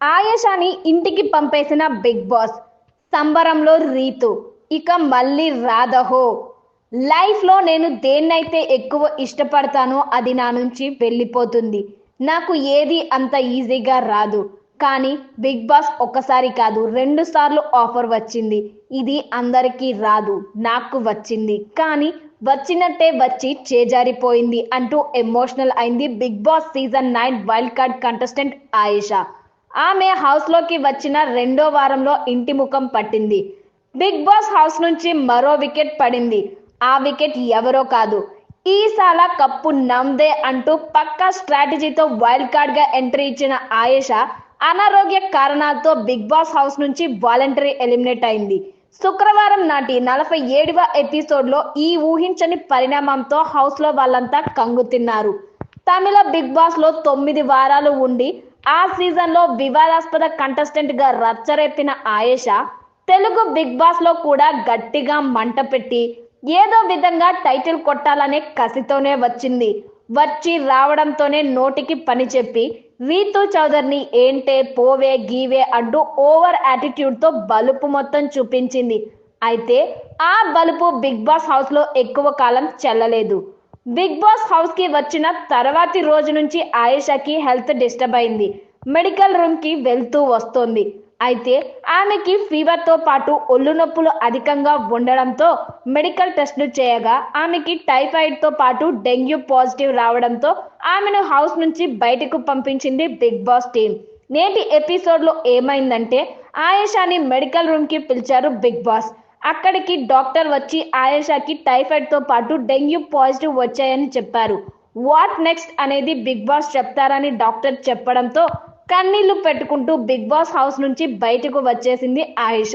ఆయేషాని ఇంటికి పంపేసిన Bigg Boss సంబరంలో రీతు. ఇక మళ్ళీ రాదహో లైఫ్లో నేను దేన్నైతే ఎక్కువ ఇష్టపడతానో అది నా నుంచి వెళ్ళిపోతుంది. నాకు ఏది అంత ఈజీగా రాదు. కానీ బిగ్ బాస్ ఒక్కసారి కాదు రెండు సార్లు ఆఫర్ వచ్చింది. ఇది అందరికీ రాదు నాకు వచ్చింది. కానీ వచ్చినట్టే వచ్చి చేజారిపోయింది అంటూ ఎమోషనల్ అయింది Bigg Boss season nine wild card contestant Ayesha ఆమె హౌస్లోకి వచ్చిన రెండో వారంలో ఇంటి ముఖం పట్టింది. బిగ్ బాస్ హౌస్ నుంచి మరో వికెట్ పడింది. ఆ వికెట్ ఎవరో కాదు. ఈసాల కప్పు నమ్దే అంటూ పక్కా స్ట్రాటజీతో వైల్డ్ కార్డ్గా ఎంట్రీ ఇచ్చిన ఆయేషా అనారోగ్య కారణాలతో బిగ్ బాస్ హౌస్ నుంచి వాలంటరీ ఎలిమినేట్ అయింది. శుక్రవారం నాటి నలభై ఏడవ ఎపిసోడ్లో ఈ ఊహించని పరిణామంతో హౌస్లో వాళ్ళంతా కంగుతిన్నారు తమిళ బిగ్ బాస్లో తొమ్మిది వారాలు ఉండి ఆ సీజన్లో వివాదాస్పద కంటెస్టెంట్గా రచ్చరెత్తిన ఆయేషా తెలుగు బిగ్ బాస్లో కూడా గట్టిగా మంట పెట్టి ఏదో విధంగా టైటిల్ కొట్టాలనే కసితోనే వచ్చింది. వచ్చి రావడంతోనే నోటికి పని చెప్పి రీతు చౌదరిని ఏంటే పోవే గీవే అంటూ ఓవర్ యాటిట్యూడ్తో బలుపు మొత్తం చూపించింది. అయితే ఆ బలుపు బిగ్ బాస్ హౌస్లో ఎక్కువ కాలం చెల్లలేదు. బిగ్ బాస్ హౌస్కి వచ్చిన తర్వాతి రోజు నుంచి ఆయేషాకి హెల్త్ డిస్టర్బ్ అయింది. మెడికల్ రూమ్కి వెళ్తూ వస్తోంది. అయితే ఆమెకి ఫీవర్తో పాటు ఒళ్ళు నొప్పులు అధికంగా ఉండడంతో మెడికల్ టెస్టులు చేయగా ఆమెకి టైఫాయిడ్తో పాటు డెంగ్యూ పాజిటివ్ రావడంతో ఆమెను హౌస్ నుంచి బయటకు పంపించింది బిగ్ బాస్ టీం. నేటి ఎపిసోడ్లో ఏమైందంటే ఆయేషాని మెడికల్ రూమ్కి పిలిచారు బిగ్ బాస్. అక్కడికి డాక్టర్ వచ్చి ఆయేషాకి టైఫాయిడ్తో పాటు డెంగ్యూ పాజిటివ్ వచ్చాయని చెప్పారు. వాట్ నెక్స్ట్ అనేది బిగ్ బాస్ చెప్తారని డాక్టర్ చెప్పడంతో కన్నీళ్ళు పెట్టుకుంటూ బిగ్ బాస్ హౌస్ నుంచి బయటకు వచ్చేసింది ఆయేషా.